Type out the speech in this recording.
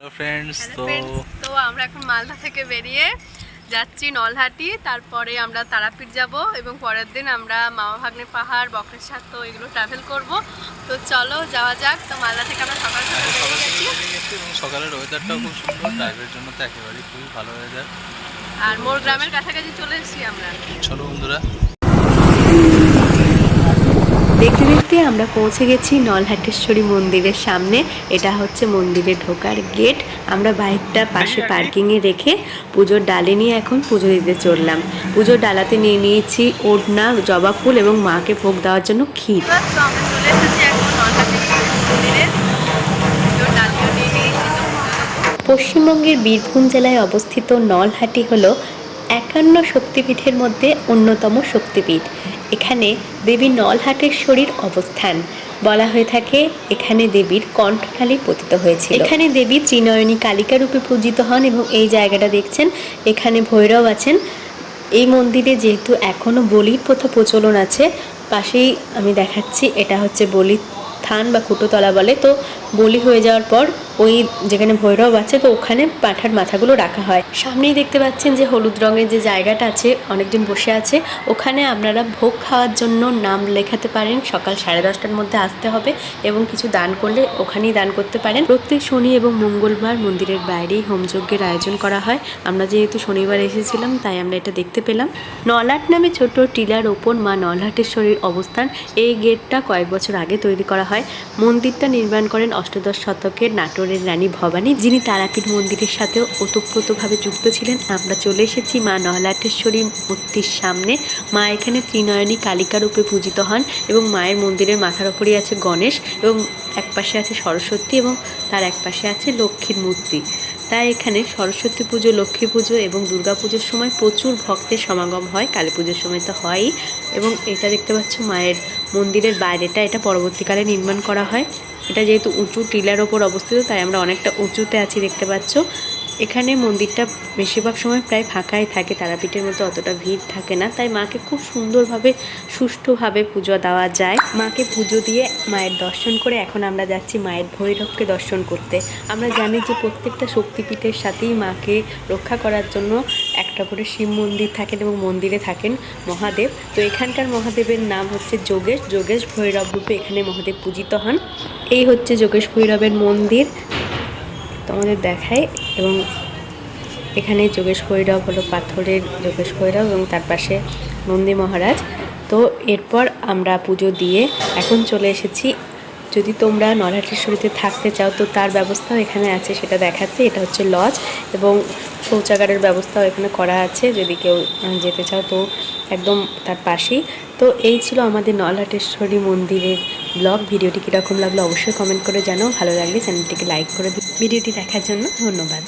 Hello friends তো তো আমরা এখন মালদা থেকে বেরিয়ে যাচ্ছি নলহাটি তারপরে আমরা তারাপীঠ যাব এবং পরের দিন আমরা মামা ভাগ্নে পাহাড় বক্রেশ্বর তো এগুলো ট্রাভেল করব। তো চলো যাওয়া যাক। তো মালদা থেকে আমরা সকাল সকাল সকাল বেরিয়ে গেছি। সকালের ওয়েদারটাও খুব সুন্দর। ড্রাইভের জন্য তো একেবারেই খুবই ভালো ওয়েদার আর মোর গ্রামের কাছাকাছি চলে এসেছি আমরা। চলো বন্ধুরা। দেখতে দেখতে আমরা পৌঁছে গেছি নলহাটেশ্বরী মন্দিরের সামনে। এটা হচ্ছে মন্দিরে ঢোকার গেট। আমরা বাইকটা পাশে পার্কিংয়ে রেখে পুজোর ডালে নিয়ে এখন পুজো দিতে চললাম। পুজোর ডালাতে নিয়ে নিয়েছি ওড়না, জবা ফুল এবং মাকে ভোগ দেওয়ার জন্য ক্ষীর। পশ্চিমবঙ্গের বীরভূম জেলায় অবস্থিত নলহাটি হল একান্ন শক্তিপীঠের মধ্যে অন্যতম শক্তিপীঠ। এখানে দেবী নলহাটেশ্বরীর অবস্থান। বলা হয়ে থাকে এখানে দেবীর কণ্ঠকালী পতিত হয়েছে এখানে দেবী ত্রিনয়নী কালিকা রূপে পূজিত হন এবং এই জায়গাটা দেখছেন, এখানে ভৈরব আছেন। এই মন্দিরে যেহেতু এখনও বলির প্রথা প্রচলন আছে, পাশেই আমি দেখাচ্ছি, এটা হচ্ছে বলির থান বা কুটোতলা বলে। তো বলি হয়ে যাওয়ার পর ওই যেখানে ভৈরব আছে, তো ওখানে পাঁঠার মাথাগুলো রাখা হয়। সামনেই দেখতে পাচ্ছেন যে হলুদ রঙের যে জায়গাটা আছে, অনেকজন বসে আছে। ওখানে আপনারা ভোগ খাওয়ার জন্য নাম লেখাতে পারেন, সকাল সাড়ে দশটার মধ্যে আসতে হবে এবং কিছু দান করলে ওখানেই দান করতে পারেন। প্রত্যেক শনি এবং মঙ্গলবার মন্দিরের বাইরেই হোমযজ্ঞের আয়োজন করা হয়। আমরা যেহেতু শনিবার এসেছিলাম, তাই আমরা এটা দেখতে পেলাম। নলাট নামে ছোট টিলার ওপর মা নলহাটেশ্বরীর অবস্থান। এই গেটটা কয়েক বছর আগে তৈরি করা হয়। মন্দিরটা নির্মাণ করেন অষ্টাদশ শতকের নাটোরের রানী ভবানী, যিনি তারাপীঠ মন্দিরের সাথেও ওতপ্রোতভাবে যুক্ত ছিলেন। আমরা চলে এসেছি মা নহলাটেশ্বরী মূর্তির সামনে। মা এখানে ত্রিনয়নী কালিকা রূপে পূজিত হন এবং মায়ের মন্দিরের মাথার ওপরেই আছে গণেশ এবং এক পাশে আছে সরস্বতী এবং তার এক পাশে আছে লক্ষ্মীর মূর্তি। তাই এখানে সরস্বতী পুজো, লক্ষ্মী পুজো এবং দুর্গা পুজোর সময় প্রচুর ভক্তের সমাগম হয়, কালী পুজোর সময় তো হয়ই এবং এটা দেখতে পাচ্ছ মায়ের মন্দিরের বাইরেটা, এটা পরবর্তীকালে নির্মাণ করা হয়। এটা যেহেতু উঁচু টিলার ওপর অবস্থিত, তাই আমরা অনেকটা উঁচুতে আছি দেখতে পাচ্ছ। এখানে মন্দিরটা বেশিরভাগ সময় প্রায় ফাঁকাই থাকে, তারাপীঠের মতো অতটা ভিড় থাকে না। তাই মাকে খুব সুন্দরভাবে, সুষ্ঠুভাবে পুজো দেওয়া যায়। মাকে পুজো দিয়ে মায়ের দর্শন করে এখন আমরা যাচ্ছি মায়ের ভৈরবকে দর্শন করতে। আমরা জানি যে প্রত্যেকটা শক্তিপীঠের সাথেই মাকে রক্ষা করার জন্য একটা করে শিব মন্দির থাকেন এবং মন্দিরে থাকেন মহাদেব। তো এখানকার মহাদেবের নাম হচ্ছে যোগেশ। যোগেশ ভৈরব রূপে এখানে মহাদেব পূজিত হন। এই হচ্ছে যোগেশ ভৈরবের মন্দির। তোমাদের দেখায় এবং এখানে যোগেশ ভৈরব হলো পাথরের যোগেশ ভৈরব এবং তার পাশে নন্দী মহারাজ। তো এরপর আমরা পুজো দিয়ে এখন চলে এসেছি। যদি তোমরা নরহাটেশ্বরীতে থাকতে চাও, তো তার ব্যবস্থাও এখানে আছে, সেটা দেখাতে এটা হচ্ছে লজ এবং শৌচাগারের ব্যবস্থাও এখানে করা আছে। যদি কেউ যেতে চাও, তো একদম তার পাশেই। তো এই ছিল আমাদের নলহাটেশ্বরী মন্দিরের ব্লগ। ভিডিওটি কীরকম লাগল অবশ্যই কমেন্ট করে জানাও। ভালো লাগলে চ্যানেলটিকে লাইক করে ভিডিওটি দেখার জন্য ধন্যবাদ।